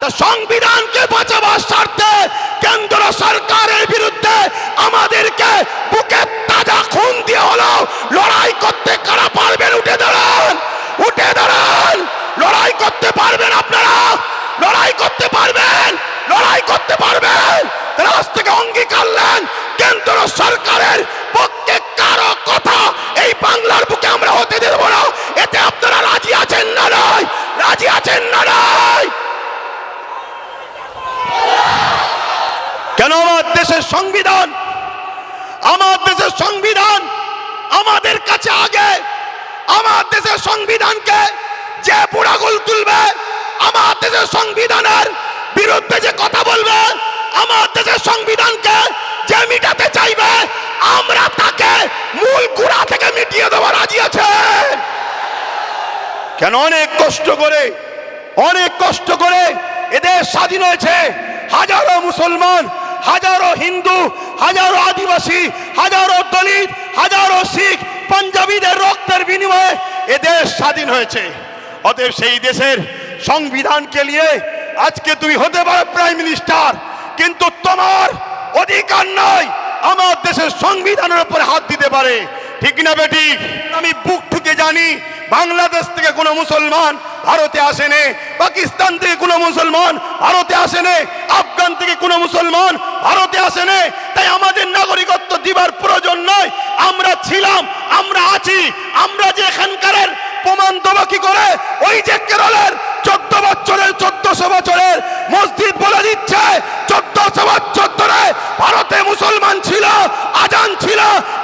সংবিধানকে বাঁচাবার স্বার্থে কেন্দ্র সরকারের বিরুদ্ধে আমাদেরকে বুকে তাজা খুন দিয়ে হলো লড়াই করতে কারা পারবেন উঠে দাঁড়ান উঠে দাঁড়ান লড়াই করতে পারবেন আপনারা লড়াই করতে পারবেন লড়াই করতে পারবেন তারা আজ থেকে অঙ্গীকার নেন কেন্দ্র সরকারের পক্ষে কারও কথা এই বাংলার বুকে আমরা হতে দেব না এতে আপনারা রাজি আছেন না নয় রাজি আছেন না নয় কেন আমার দেশের সংবিধান, আমার দেশের সংবিধান আমাদের কাছে আগে। আমার দেশের সংবিধানকে যে বুড়াগুল তুলবে, আমার দেশের সংবিধানের বিরুদ্ধে যে কথা বলবে, আমার দেশের সংবিধানকে যে মিটাতে চাইবে, আমরা তাকে মূল গুড়া থেকে মিটিয়ে দেওয়া রাজি আছে। কেন অনেক কষ্ট করে, অনেক কষ্ট করে এদের স্বাধীন হয়েছে, হাজারো মুসলমান হাজারো হিন্দু, হাজারো আদিবাসী, হাজারো দলিত, হাজারো শিখ, পাঞ্জাবিদের রক্তের বিনিময়ে এদেশ স্বাধীন হয়েছে। অতএব সেই দেশের সংবিধানকে নিয়ে আজকে তুমি হতে পারো প্রাইম মিনিস্টার, কিন্তু তোমার অধিকার নয় আমার দেশের সংবিধানের উপর হাত দিতে পারে। ঠিক না বেটি? আমি বুক ঠুকে জানি, বাংলাদেশ থেকে কোনো মুসলমান ভারতে আসেনি, পাকিস্তান থেকে কোনো মুসলমান ভারতে আসেনি আফগান থেকে কোনো মুসলমান ভারতে আসেনি। তাই আমাদের নাগরিকত্ব দিবার প্রয়োজন নয় আমরা ছিলাম, আমরা আছি, আমরা যে এখানকার প্রমাণ দেবো কি করে? ওই যে কেরলের চোদ্দ বছরের, চোদ্দশো বছরের মসজিদ বলে দিচ্ছে, চোদ্দশো বছর ধরে ভারতে মুসলমান ছিল, আজান ছিল,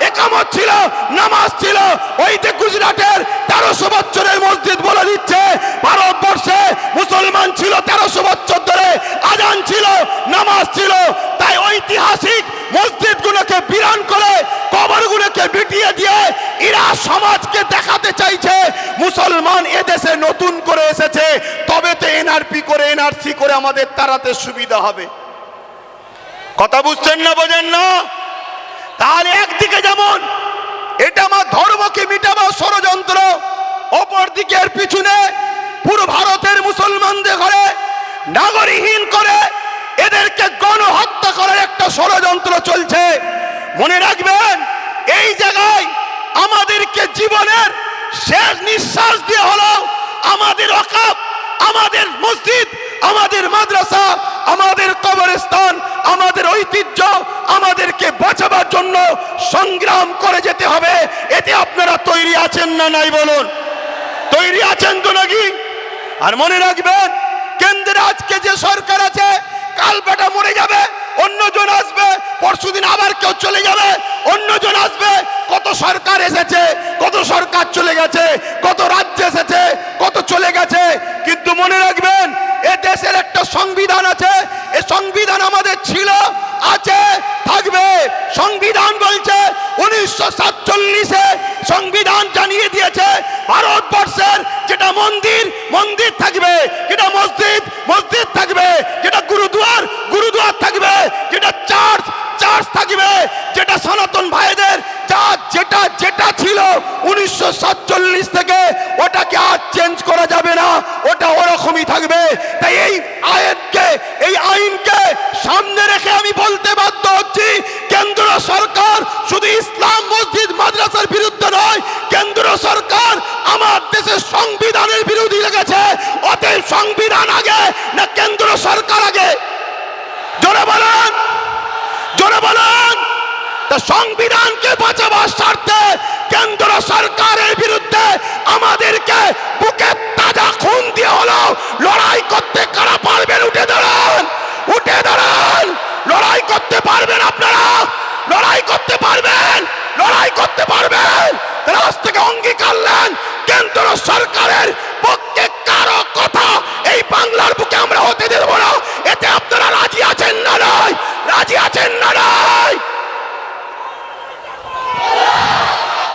একামত ছিল, নামাজ ছিল। ওই যে গুজরাটের তেরোশো বছরের মসজিদ বলে দিচ্ছে ভারতবর্ষে মুসলমান ছিল তেরোশো বছর ধরে আজান ছিল নামাজ ছিল তাই ঐতিহাসিক মসজিদগুলোকে বিরান করে কবরগুলোকে বিটিয়ে দিয়ে এরা সমাজকে দেখাতে চাইছে মুসলমান এদেশে নতুন করে এসেছে, তবে তো এনআরপি করে এনআরসি করে আমাদের তাড়াতে সুবিধা হবে। কথা বুঝছেন না, বোঝেন না? তাহলে একদিকে যেমন, এটা আমার ধর্মকে মিটাবার ষড়যন্ত্র অপর দিকে এর পিছনে পুরো ভারতের মুসলমানদের ঘরে নাগরিকহীন করে এদেরকে গণহত্যা করার একটা ষড়যন্ত্র চলছে। মনে রাখবেন, এই জায়গায় আমাদেরকে জীবনের শেষ নিঃশ্বাস দিয়ে হলো আমাদের অকাপ আমাদের মসজিদ, আমাদের মাদ্রাসা, আমাদের কবরস্থান, আমাদের ঐতিহ্য, আমাদেরকে বাঁচাবার জন্য সংগ্রাম করে যেতে হবে। এতে আপনারা তৈরি আছেন না নাই বলুন? তৈরি আছেন তো নাকি? আর মনে রাখবেন কেন্দ্রে আজকে যে সরকার আছে, কাল বেটা মরে যাবে, অন্যজন আসবে পরশুদিন আবার কেউ চলে যাবে, অন্যজন আসবে। কত সরকার এসেছে, কত সরকার চলে গেছে, কত রাজ্য এসেছে, কত চলে গেছে। কিন্তু মনে রাখবেন, এ দেশের একটা সংবিধান আছে, এ সংবিধান আমাদের ছিল, আছে, থাকবে। সংবিধান বলছে, উনিশশো সাতচল্লিশে সংবিধান জানিয়ে দিয়েছে, ভারতবর্ষের যেটা মন্দির মন্দির থাকবে যেটা মসজিদ মসজিদ থাকবে যেটা গুরুদুয়ার গুরুদুয়ার থাকবে যেটা চার্চ চার্চ থাকবে যেটা সনাতন ভাইদের যা যেটা যেটা ছিল উনিশশো সাতচল্লিশ থেকে ওটাকে আর চেঞ্জ করা যাবে না ওটা ওরকমই থাকবে তাই এই আইনকে এই আইনকে সামনে রেখে আমি বলতে বাধ্য হচ্ছি কেন্দ্র সরকার শুধু ইসলাম মসজিদ মাদ্রাসার বিরুদ্ধে নয় কেন্দ্র সরকার সংবিধানের বিরোধী লেগেছে। অতএব সংবিধান আগে, না কেন্দ্র সরকার আগে। জোরে বলেন জোরে বলেন। তা সংবিধানকে বাঁচাবার স্বার্থে কেন্দ্র সরকারের বিরুদ্ধে আমাদেরকে বুকে তাজা খুন